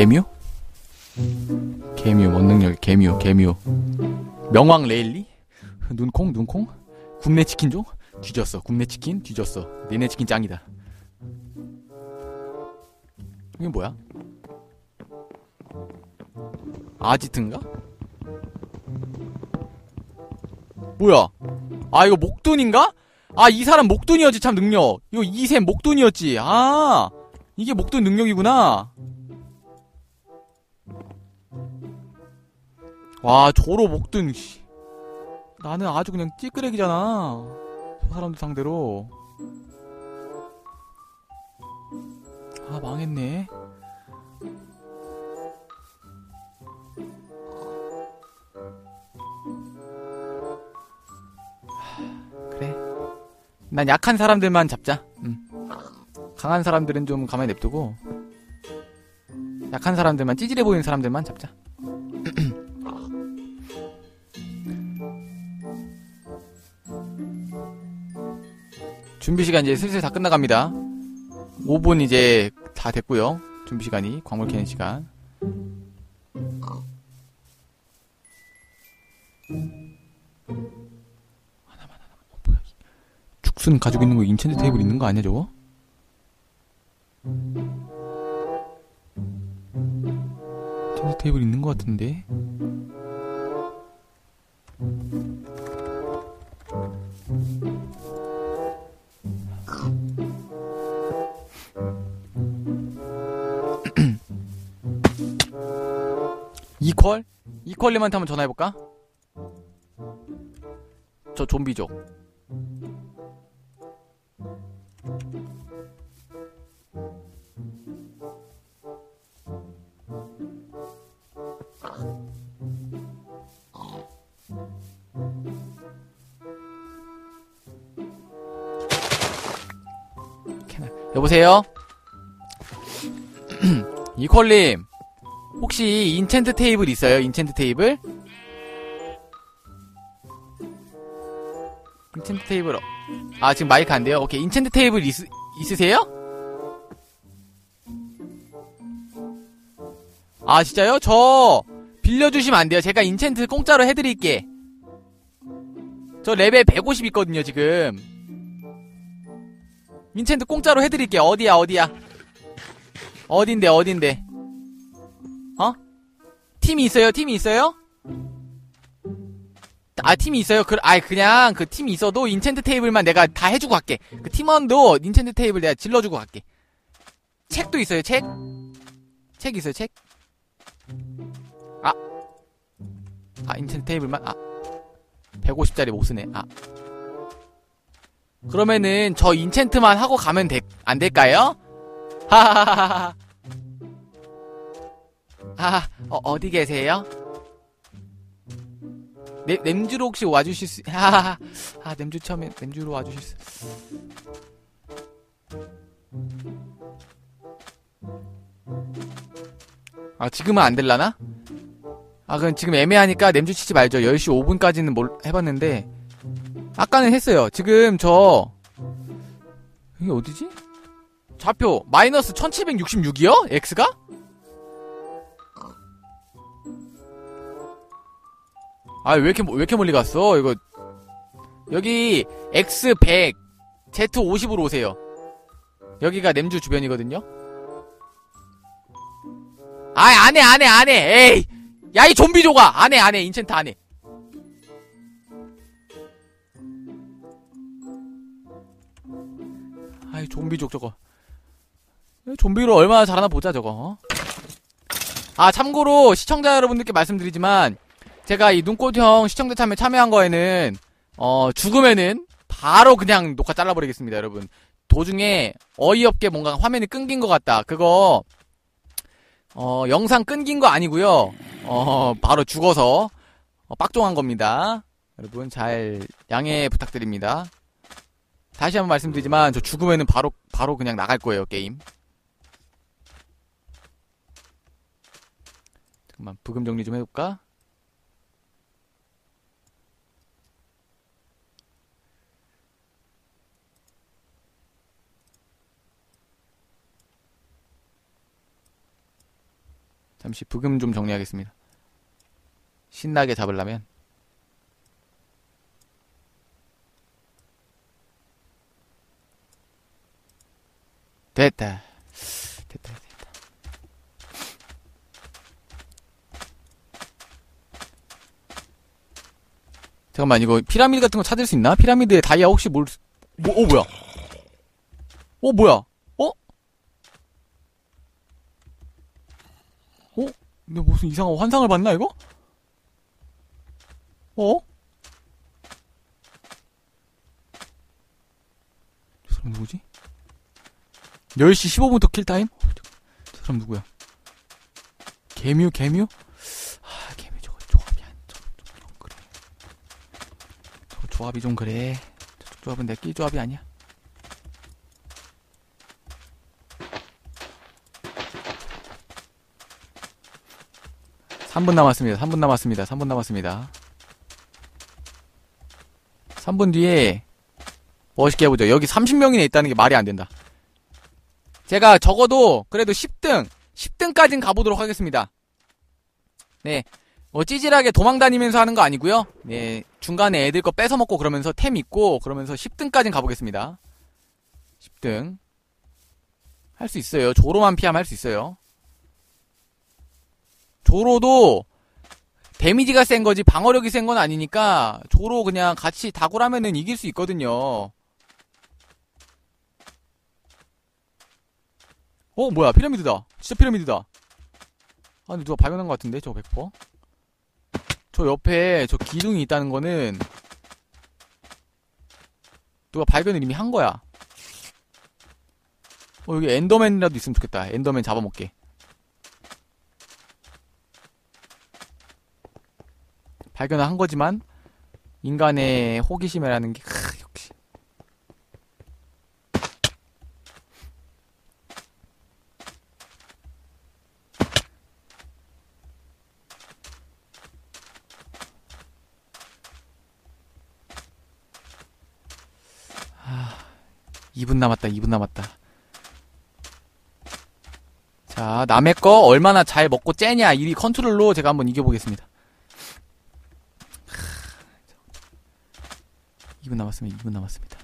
개뮤? 개뮤, 뭔 능력, 개뮤, 개뮤. 명왕 레일리? 눈콩, 눈콩? 굽네 치킨 종? 뒤졌어. 굽네 치킨? 뒤졌어. 니네 치킨 짱이다. 이게 뭐야? 아지트인가? 뭐야? 아, 이거 목돈인가? 아, 이 사람 목돈이었지, 참, 능력. 이거 이샘 목돈이었지. 아, 이게 목돈 능력이구나. 와, 조로 목돈, 씨. 나는 아주 그냥 찌끄레기잖아. 저 사람들 상대로. 아, 망했네. 그래. 난 약한 사람들만 잡자. 응. 강한 사람들은 좀 가만히 냅두고 약한 사람들만 찌질해 보이는 사람들만 잡자. 준비 시간 이제 슬슬 다 끝나갑니다. 5분 이제 다 됐고요. 준비 시간이 광물 캐는 시간. 하나만 하나만. 어, 뭐야? 죽순 가지고 있는 거 인챈트 테이블 있는 거 아니야 저거? 인챈트 테이블 있는 거 같은데. 이퀄? 이퀄님한테 한번 전화해볼까? 저. 캐나- 여보세요? 이퀄님 혹시 인챈트 테이블 있어요? 인챈트 테이블? 인챈트 테이블 어- 아 지금 마이크 안 돼요? 오케이 인챈트 테이블 있, 있으세요? 아 진짜요? 저 빌려주시면 안 돼요? 제가 인챈트 공짜로 해드릴게 저 레벨 150 있거든요 지금 인챈트 공짜로 해드릴게 어디야 어디야 어딘데 어딘데 어? 팀이 있어요? 팀이 있어요? 아 팀이 있어요? 그, 아 그냥 그 팀이 있어도 인챈트 테이블만 내가 다 해주고 갈게. 그 팀원도 인챈트 테이블 내가 질러주고 갈게. 책도 있어요 책? 책 있어요 책? 아, 아 인챈트 테이블만 아 150짜리 못 쓰네. 아 그러면은 저 인챈트만 하고 가면 돼, 안 될까요? 하하하하. 아, 어, 어디 계세요? 네, 냄주로 혹시 와주실 수, 하하하. 아, 냄주 처음에, 냄주로 와주실 수. 아, 지금은 안 될라나? 아, 그럼 지금 애매하니까 냄주 치지 말죠. 10시 5분까지는 뭘 해봤는데, 아까는 했어요. 지금 저, 이게 어디지? 좌표, 마이너스 1766이요? X가? 아, 왜 이렇게, 왜 이렇게 멀리 갔어? 이거. 여기, X100, Z50으로 오세요. 여기가 냄주 주변이거든요? 아이, 안 해, 안 해, 안 해! 에이! 야, 이 좀비조가! 안 해, 안 해, 인챈트 안 해. 아이, 좀비족 저거. 좀비로 얼마나 잘하나 보자, 저거. 어? 아, 참고로, 시청자 여러분들께 말씀드리지만, 제가 이 눈꽃형 시청자 참여 참여한 거에는 어 죽으면은 바로 그냥 녹화 잘라버리겠습니다 여러분. 도중에 어이없게 뭔가 화면이 끊긴 것 같다. 그거 어 영상 끊긴 거 아니고요. 어 바로 죽어서 어, 빡종한 겁니다. 여러분 잘 양해 부탁드립니다. 다시 한번 말씀드리지만 저 죽으면은 바로 바로 그냥 나갈 거예요 게임. 잠깐만 부금 정리 좀 해볼까 잠시 부금 좀 정리하겠습니다. 신나게 잡으려면. 됐다. 됐다, 됐다. 잠깐만, 이거 피라미드 같은 거 찾을 수 있나? 피라미드에 다이아 혹시 뭘, 뭐, 어, 뭐야? 어, 뭐야? 어? 어? 근데 무슨 이상한 환상을 봤나, 이거? 어? 저 사람 누구지? 10시 15분부터 킬타임? 어, 저, 저 사람 누구야? 개뮤, 개뮤? 아, 개뮤 저거 조합이 안, 저, 저, 좀 그래. 저 조합이 좀 그래. 저쪽 조합은 내 끼 조합이 아니야. 삼분 남았습니다. 3분 남았습니다. 3분 남았습니다. 3분 뒤에 멋있게 해보죠. 여기 30명이나 있다는 게 말이 안 된다. 제가 적어도 그래도 10등, 10등까진 가보도록 하겠습니다. 네. 뭐 찌질하게 도망 다니면서 하는 거 아니고요. 네. 중간에 애들 거 뺏어 먹고 그러면서 템 있고 그러면서 10등까진 가보겠습니다. 10등. 할 수 있어요. 조로만 피하면 할 수 있어요. 조로도 데미지가 센 거지 방어력이 센 건 아니니까 조로 그냥 같이 다굴하면은 이길 수 있거든요. 어 뭐야 피라미드다. 진짜 피라미드다. 아 근데 누가 발견한 것 같은데 저 100%. 저 옆에 저 기둥이 있다는 거는 누가 발견을 이미 한 거야. 어 여기 엔더맨이라도 있으면 좋겠다. 엔더맨 잡아먹게. 발견을 한 거지만 인간의 호기심이라는 게 크, 역시 아, 2분 남았다. 2분 남았다. 자, 남의 거 얼마나 잘 먹고 째냐 이 컨트롤로 제가 한번 이겨보겠습니다. 2분 남았습니다. 2분 남았습니다.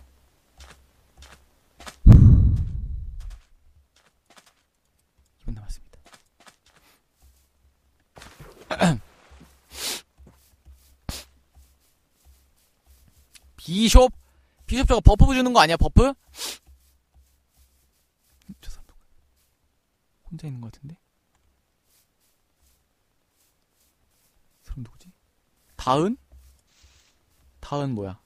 비숍? 비숍 저거 버프 주는 거 아니야, 버프? 저 사람 누구야? 혼자 있는 것 같은데? 이 사람 누구지? 다은? 다은 뭐야?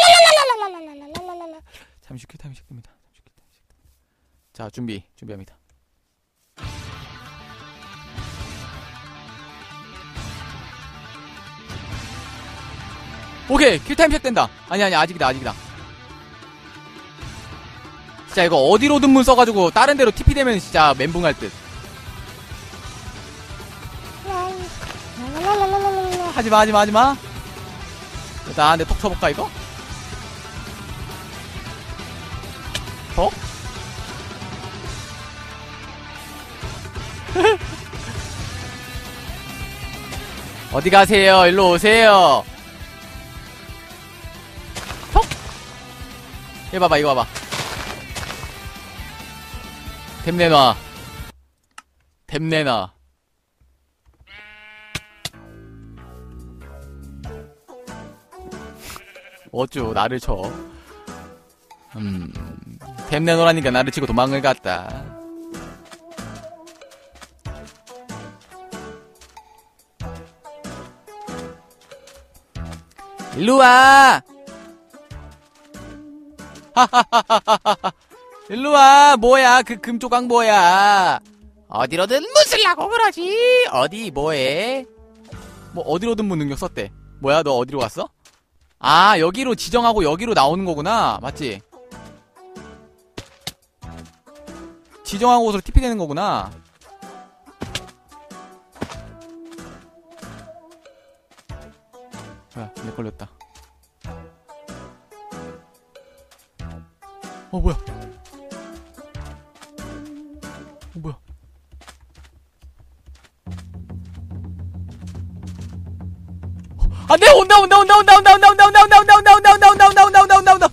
잠시 킬타임 시작됩니다. 타임식킬 타임식됩니다. 자 준비 준비합니다. 오케이 킬타임 시작된다. 아니 아니 아직이다 아직이다. 진짜 이거 어디로든 문 써가지고 다른 데로 TP 되면 진짜 멘붕할 듯. 하지마 하지마 하지마. 일단 내 톡 쳐볼까 이거? 어? 어디 가세요? 일로 오세요. 톡! 이거 봐봐, 이거 봐봐. 템 내놔. 템 내놔. 어쭈, 나를 쳐. 음, 템 내놓으라니까 나를 치고 도망을 갔다. 일로 와! 하하하하하하. 일로 와! 뭐야? 그 금조각 뭐야? 어디로든 무슬라고 그러지. 어디 뭐해? 뭐 어디로든 뭐 능력 썼대. 뭐야 너 어디로 갔어? 아 여기로 지정하고 여기로 나오는 거구나. 맞지? 지정한 곳으로 TP 되는 거구나. 뭐야 내 걸렸다. 어 뭐야? 어 뭐야? 안돼 온다 온다 온다 온다 온다 온다 온다 온다 온다 온다 온다 온다 온다 온다 온다 온다 온다 온다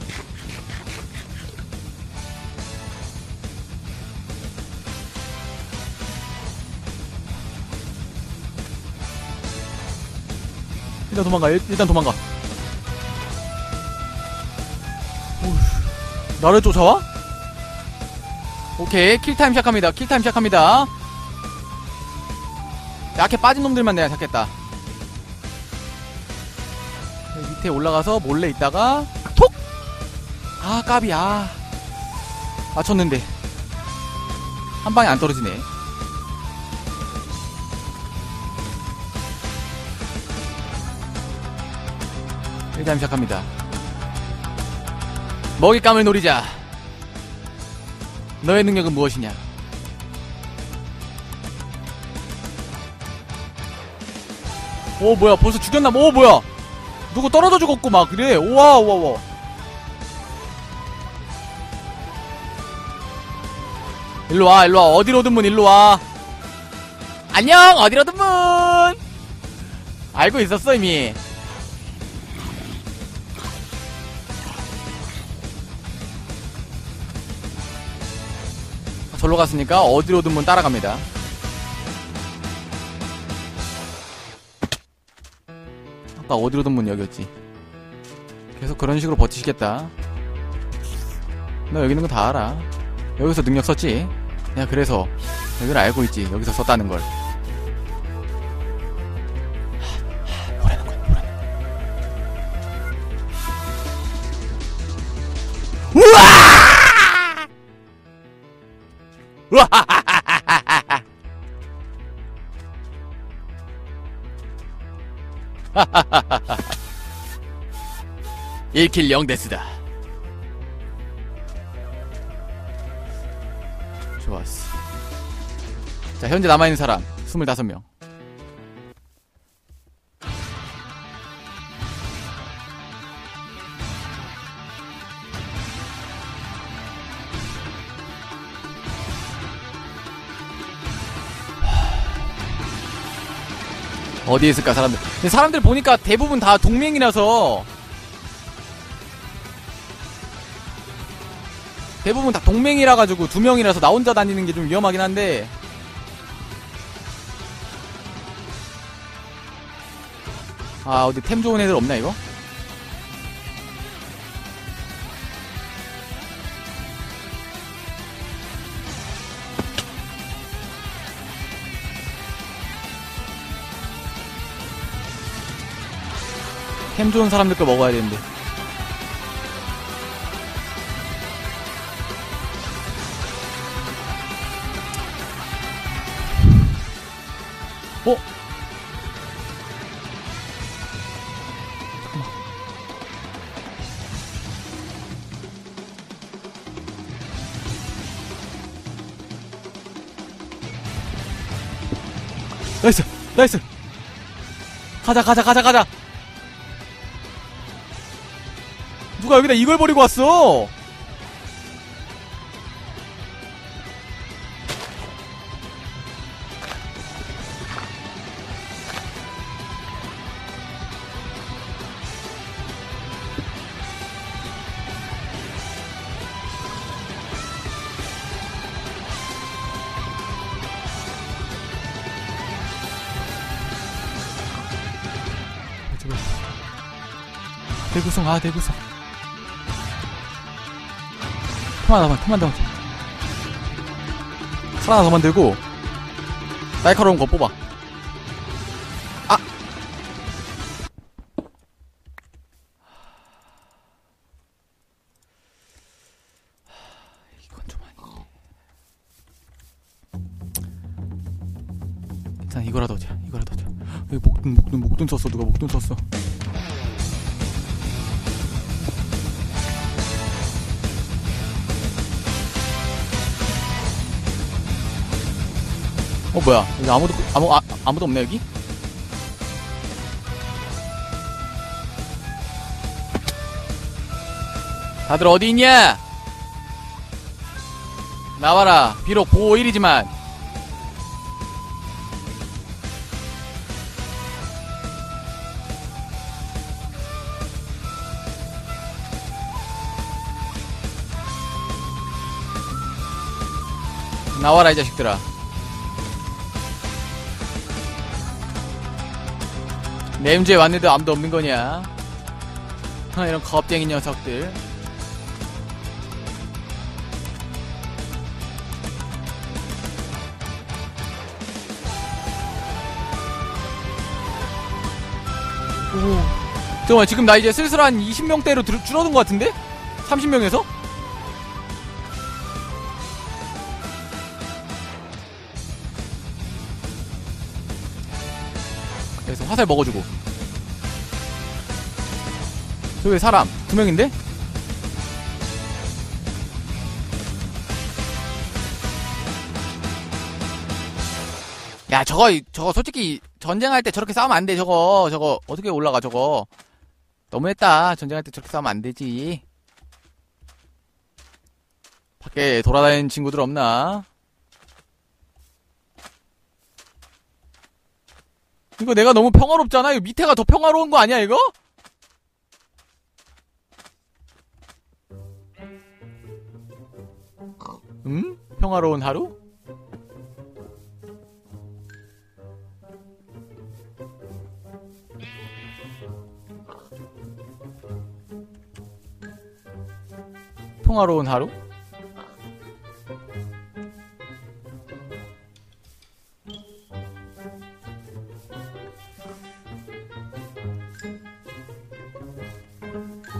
일단 도망가 일, 일단 도망가. 오우, 나를 쫓아와? 오케이 킬타임 시작합니다 킬타임 시작합니다. 약해 빠진 놈들만 내가 잡겠다. 여기 밑에 올라가서 몰래 있다가 톡! 아 까비 아. 맞췄는데. 한 방에 안 떨어지네 일단 시작합니다. 먹잇감을 노리자. 너의 능력은 무엇이냐? 오 뭐야. 벌써 죽였나? 오 뭐야. 누구 떨어져 죽었고 막 그래. 우와 우와 우와. 일로 와 일로 와. 어디로든 문 일로 와. 안녕 어디로든 문 알고 있었어 이미 절로 갔으니까 어디로든 문 따라갑니다. 아까 어디로든 문 여기였지? 계속 그런 식으로 버티시겠다. 너 여기 있는 거 다 알아. 여기서 능력 썼지? 야 그래서 여기를 알고 있지. 여기서 썼다는 걸 1킬 0데스다. 좋았어. 자, 현재 남아있는 사람, 25명. 어디에 있을까, 사람들. 근데 사람들 보니까 대부분 다 동맹이라서 대부분 다 동맹이라 가지고 두 명이라서 나 혼자 다니는 게 좀 위험하긴 한데 아 어디 템 좋은 애들 없나 이거? 템 좋은 사람들 거 먹어야 되는데. 어? 나이스! 나이스! 가자 가자 가자 가자 누가 여기다 이걸 버리고 왔어. 대구성 아 대구성 틈 하나만 틈 하나만 칼 하나 더 만들고 날카로운 거 뽑아. 아! 이건 좀 아니지 괜찮아 이거라도 하자 이거라도 하자. 여기 목돈 목돈 목돈 썼어? 누가 목돈 썼어 어 뭐야? 여기 아무도 아무 아, 아무도 없네 여기? 다들 어디 있냐? 나와라. 비록 보호 1이지만. 나와라 이 자식들아 내임주에 왔는데 아무도 없는 거냐 아, 이런 겁쟁이 녀석들 오. 잠깐만 지금 나 이제 슬슬 한 20명대로 들, 줄어든 것 같은데? 30명에서? 화살 먹어주고. 저왜 사람 두 명인데? 야 저거 저거 솔직히 전쟁할 때 저렇게 싸우면 안 돼 저거. 저거 어떻게 올라가 저거. 너무했다. 전쟁할 때 저렇게 싸우면 안 되지. 밖에 돌아다니는 친구들 없나 이거 내가 너무 평화롭잖아 이거 밑에가 더 평화로운 거 아니야 이거? 음? 평화로운 하루? 평화로운 하루?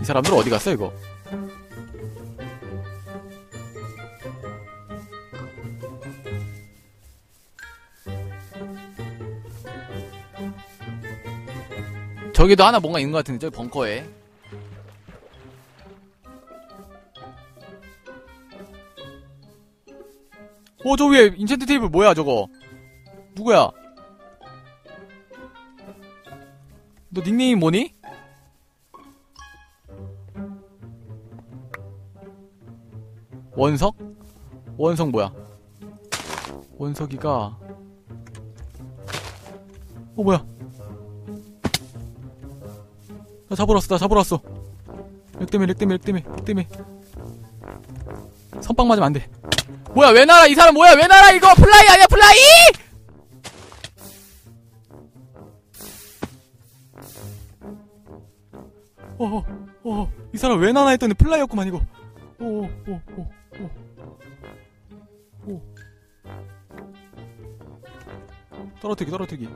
사람들 어디 갔어 이거? 저기도 하나 뭔가 있는 것 같은데 저기 벙커에 어, 저 위에 인챈트 테이블 뭐야, 저거? 누구야? 너 닉네임이 뭐니? 원석? 원석 뭐야? 원석이가 어 뭐야? 나 잡으러 왔어, 나 잡으러 왔어. 렉 때문에, 렉 때문에, 렉 때문에, 렉 때문에. 선빵 맞으면 안 돼. 뭐야 왜 날아 이 사람 뭐야 왜 날아 이거 플라이 아니야 플라이 어어 어이 사람 왜 나나 했더니 플라이였구만 이거 오오오오오 오. 떨어뜨기 떨어뜨기